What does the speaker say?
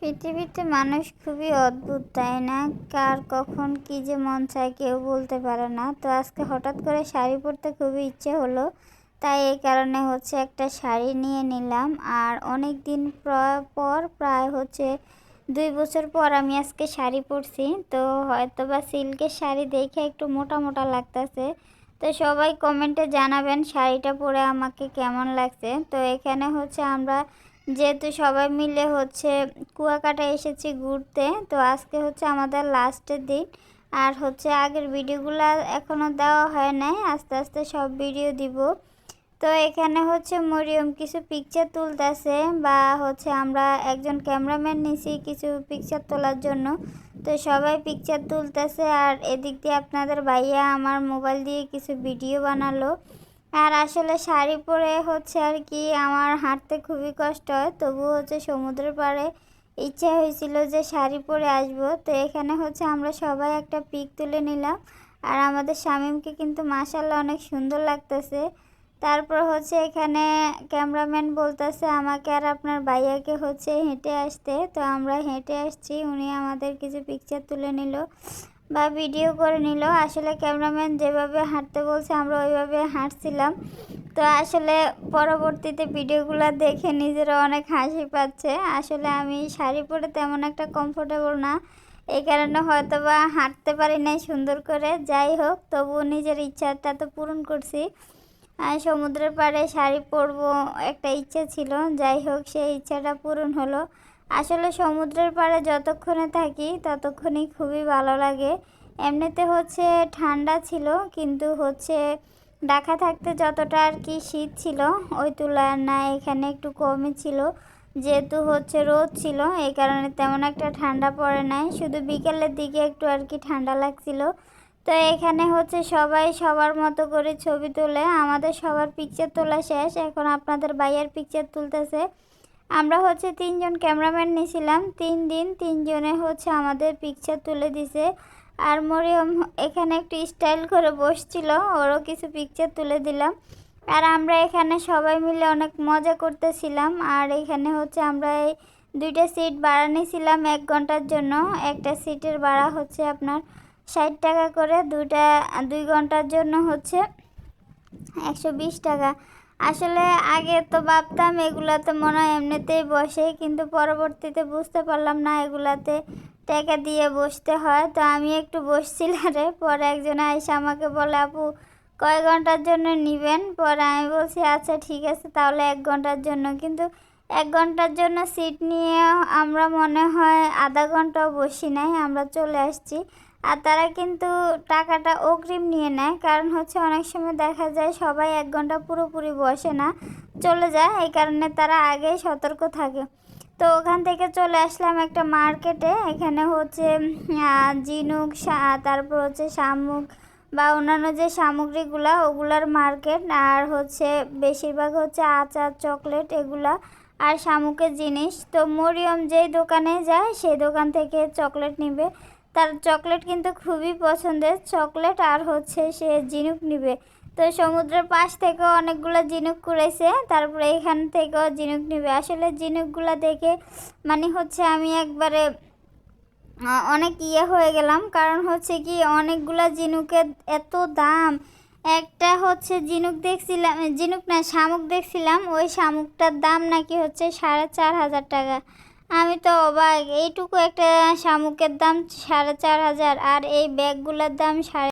পৃথিবীতে মানুষ খুবই অদ্ভুত, তাই না? কার কখন কি যে মন চায় কেউ বলতে পারে না। তো আজকে হঠাৎ করে শাড়ি পরতে খুবই ইচ্ছে হলো, তাই এই কারণে হচ্ছে একটা শাড়ি নিয়ে নিলাম। আর অনেক দিন পর প্রায় হচ্ছে দুই বছর পর আমি আজকে শাড়ি পরছি। তো হয়তো বা সিল্কের শাড়ি দেখে একটু মোটা মোটা লাগতেছে। তো সবাই কমেন্টে জানাবেন শাড়িটা পরে আমাকে কেমন লাগছে। তো এখানে হচ্ছে আমরা যেহেতু সবাই মিলে হচ্ছে কুয়াকাটা এসেছি ঘুরতে, তো আজকে হচ্ছে আমাদের লাস্টের দিন। আর হচ্ছে আগের ভিডিওগুলো এখনও দেওয়া হয় নাই, আস্তে আস্তে সব ভিডিও দিব। তো এখানে হচ্ছে মরিয়ম কিছু পিকচার তুলতেছে বা হচ্ছে আমরা একজন ক্যামেরাম্যান নিছি কিছু পিকচার তোলার জন্য। তো সবাই পিকচার তুলতেছে আর এদিক দিয়ে আপনাদের ভাইয়া আমার মোবাইল দিয়ে কিছু ভিডিও বানালো। আর আসলে শাড়ি পরে হচ্ছে আর কি আমার হাঁটতে খুবই কষ্ট হয়। তবু হচ্ছে সমুদ্রের পাড়ে ইচ্ছা হয়েছিল যে শাড়ি পরে আসব। তো এখানে হচ্ছে আমরা সবাই একটা পিক তুলে নিলাম। আর আমাদের শামীমকে কিন্তু মাসাল্লাহ অনেক সুন্দর লাগতেছে। তারপর হচ্ছে এখানে ক্যামেরাম্যান বলতেছে, আমাকে আর আপনার ভাইয়াকে হচ্ছে হেঁটে আসতে। তো আমরা হেঁটে আসছি, উনি আমাদের কিছু পিকচার তুলে নিল। বা ভিডিও করে নিল। আসলে ক্যামেরাম্যান যেভাবে হাঁটতে বলছে, আমরা ওইভাবে হাঁটছিলাম। তো আসলে পরবর্তীতে ভিডিওগুলো দেখে নিজেরা অনেক হাসি পাচ্ছে। আসলে আমি শাড়ি পরে তেমন একটা কমফোর্টেবল না। এই কারণে হয়তো বা হাঁটতে পারি নাই সুন্দর করে। যাই হোক, তবুও নিজের ইচ্ছাটা তো পূরণ করছি। সমুদ্রের পাড়ে শাড়ি পরবো একটা ইচ্ছা ছিল। যাই হোক, সেই ইচ্ছাটা পূরণ হলো। আসলে সমুদ্রের পাড়ে যতক্ষণে থাকি, ততক্ষণই খুবই ভালো লাগে। এমনিতে হচ্ছে ঠান্ডা ছিল, কিন্তু হচ্ছে ঢাকা থাকতে যতটা আর কি শীত ছিল, ওই তুলনায় এখানে একটু কমই ছিল। যেহেতু হচ্ছে রোদ ছিল, এই কারণে তেমন একটা ঠান্ডা পড়ে নাই। শুধু বিকেলের দিকে একটু আর কি ঠান্ডা লাগছিল। তো এখানে হচ্ছে সবাই সবার মতো করে ছবি তোলে। আমাদের সবার পিকচার তোলা শেষ। এখন আপনাদের বাইয়ের পিকচার তুলতেছে। আমরা হচ্ছে তিনজন ক্যামেরাম্যান নিয়েছিলাম। তিন দিন তিনজনে হচ্ছে আমাদের পিকচার তুলে দিছে। আর মরিয়ম এখানে একটু স্টাইল করে বসছিল, ওরও কিছু পিকচার তুলে দিলাম। আর আমরা এখানে সবাই মিলে অনেক মজা করতেছিলাম। আর এখানে হচ্ছে আমরা এই দুইটা সিট ভাড়া নিয়েছিলাম এক ঘণ্টার জন্য। একটা সিটের ভাড়া হচ্ছে আপনার ষাট টাকা করে, দুইটা, দুই ঘণ্টার জন্য হচ্ছে একশো বিশ টাকা। আসলে আগে তো ভাবতাম এগুলাতে মনে হয় এমনিতেই বসে, কিন্তু পরবর্তীতে বুঝতে পারলাম না এগুলাতে টাকা দিয়ে বসতে হয়। তো আমি একটু বসছিলাম রে, পরে একজন এসে আমাকে বলে, আপু, কয় ঘণ্টার জন্য নেবেন? পরে আমি বলছি আচ্ছা ঠিক আছে, তাহলে এক ঘণ্টার জন্য। কিন্তু এক ঘণ্টার জন্য সিট নিয়ে আমরা মনে হয় আধা ঘন্টাও বসি নাই, আমরা চলে আসছি। আর তারা কিন্তু টাকাটা অগ্রিম নিয়ে নেয়। কারণ হচ্ছে অনেক সময় দেখা যায় সবাই এক ঘণ্টা পুরোপুরি বসে না, চলে যায়। এই কারণে তারা আগেই সতর্ক থাকে। তো ওখান থেকে চলে আসলাম একটা মার্কেটে। এখানে হচ্ছে জিনুক তারপর হচ্ছে শামুক বা অন্যান্য যে সামগ্রীগুলা, ওগুলার মার্কেট। আর হচ্ছে বেশিরভাগ হচ্ছে আচার, চকলেট এগুলা আর শামুকের জিনিস। তো মরিয়ম যেই দোকানে যায়, সেই দোকান থেকে চকলেট নিবে। তার চকলেট কিন্তু খুবই পছন্দের। চকলেট আর হচ্ছে সে জিনুক নিবে। তো সমুদ্রের পাশ থেকেও অনেকগুলো জিনুক কুড়েছে, তারপরে এখান থেকেও জিনুক নিবে। আসলে জিনুকগুলো দেখে মানে হচ্ছে আমি একবারে অনেক ইয়ে হয়ে গেলাম। কারণ হচ্ছে কি অনেকগুলো জিনুকের এত দাম। একটা হচ্ছে জিনুক দেখছিলাম জিনুক না, শামুক দেখছিলাম। ওই শামুকটার দাম নাকি হচ্ছে সাড়ে চার হাজার টাকা। আমি তো অবাক। এইটুকু একটা শামুকের দাম সাড়ে চার হাজার আর এই ব্যাগগুলোর দাম সাড়ে